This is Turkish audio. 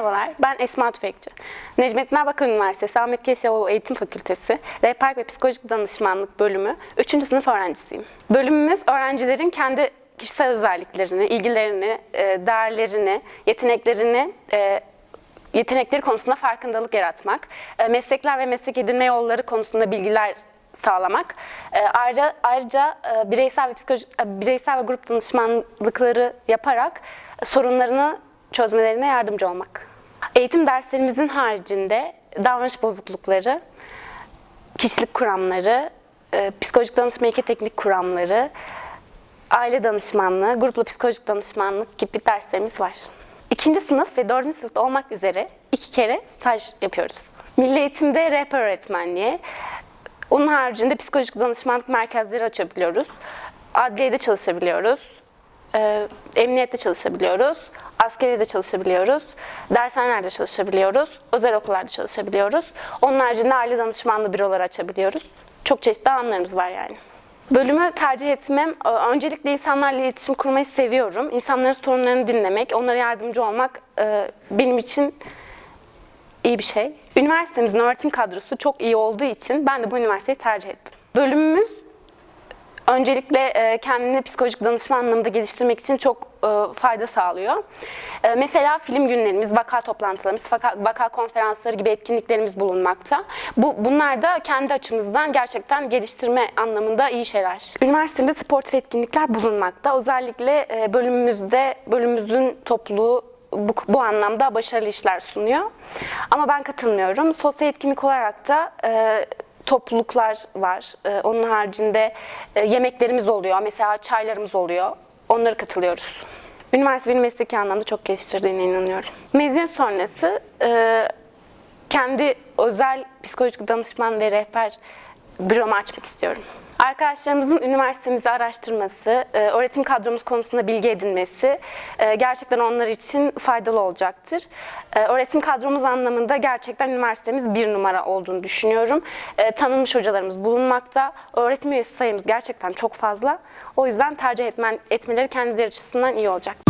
Merhabalar, ben Esma Tüfekçi. Necmettin Erbakan Üniversitesi Ahmet Keşavoğlu Eğitim Fakültesi Rehber ve Psikolojik Danışmanlık Bölümü 3. sınıf öğrencisiyim. Bölümümüz öğrencilerin kendi kişisel özelliklerini, ilgilerini, e, değerlerini, yeteneklerini e, yetenekleri konusunda farkındalık yaratmak, e, meslekler ve meslek edinme yolları konusunda bilgiler sağlamak. Ayrıca, ayrıca bireysel ve psikoloji, e, bireysel ve grup danışmanlıkları yaparak sorunlarını çözmelerine yardımcı olmak. Eğitim derslerimizin haricinde davranış bozuklukları, kişilik kuramları, e, psikolojik danışma iki teknik kuramları, aile danışmanlığı, grupla psikolojik danışmanlık gibi derslerimiz var. İkinci sınıf ve dördüncü sınıfta olmak üzere iki kere staj yapıyoruz. Milli Eğitim'de rehber öğretmenliği, onun haricinde psikolojik danışmanlık merkezleri açabiliyoruz. Adliyede çalışabiliyoruz. Ee, emniyette çalışabiliyoruz. Askeriyede çalışabiliyoruz. Dershanelerde çalışabiliyoruz. Özel okullarda çalışabiliyoruz. Onun haricinde aile danışmanlığı büroları açabiliyoruz. Çok çeşitli alanlarımız var yani. Bölümü tercih etmem, e, öncelikle insanlarla iletişim kurmayı seviyorum. İnsanların sorunlarını dinlemek, onlara yardımcı olmak e, benim için iyi bir şey. Üniversitemizin öğretim kadrosu çok iyi olduğu için ben de bu üniversiteyi tercih ettim. Bölümümüz öncelikle e, kendini psikolojik danışma anlamında geliştirmek için çok e, fayda sağlıyor. E, Mesela film günlerimiz, vaka toplantılarımız, vaka, konferansları gibi etkinliklerimiz bulunmakta. Bu Bunlar da kendi açımızdan gerçekten geliştirme anlamında iyi şeyler. Üniversitemde sport ve etkinlikler bulunmakta. Özellikle bölümümüzde, bölümümüzün topluluğu bu, bu anlamda başarılı işler sunuyor. Ama ben katılmıyorum. Sosyal etkinlik olarak da e, topluluklar var. E, onun haricinde e, yemeklerimiz oluyor. Mesela çaylarımız oluyor. Onlara katılıyoruz. Üniversite beni mesleki anlamda çok geliştirdiğine inanıyorum. Mezun sonrası e, kendi özel psikolojik danışman ve rehber büromu açmak istiyorum. Arkadaşlarımızın üniversitemizi araştırması, e, öğretim kadromuz konusunda bilgi edinmesi e, gerçekten onlar için faydalı olacaktır. E, Öğretim kadromuz anlamında gerçekten üniversitemiz bir numara olduğunu düşünüyorum. Tanınmış hocalarımız bulunmakta. Öğretim üyesi sayımız gerçekten çok fazla. O yüzden tercih etmen, etmeleri kendileri açısından iyi olacak.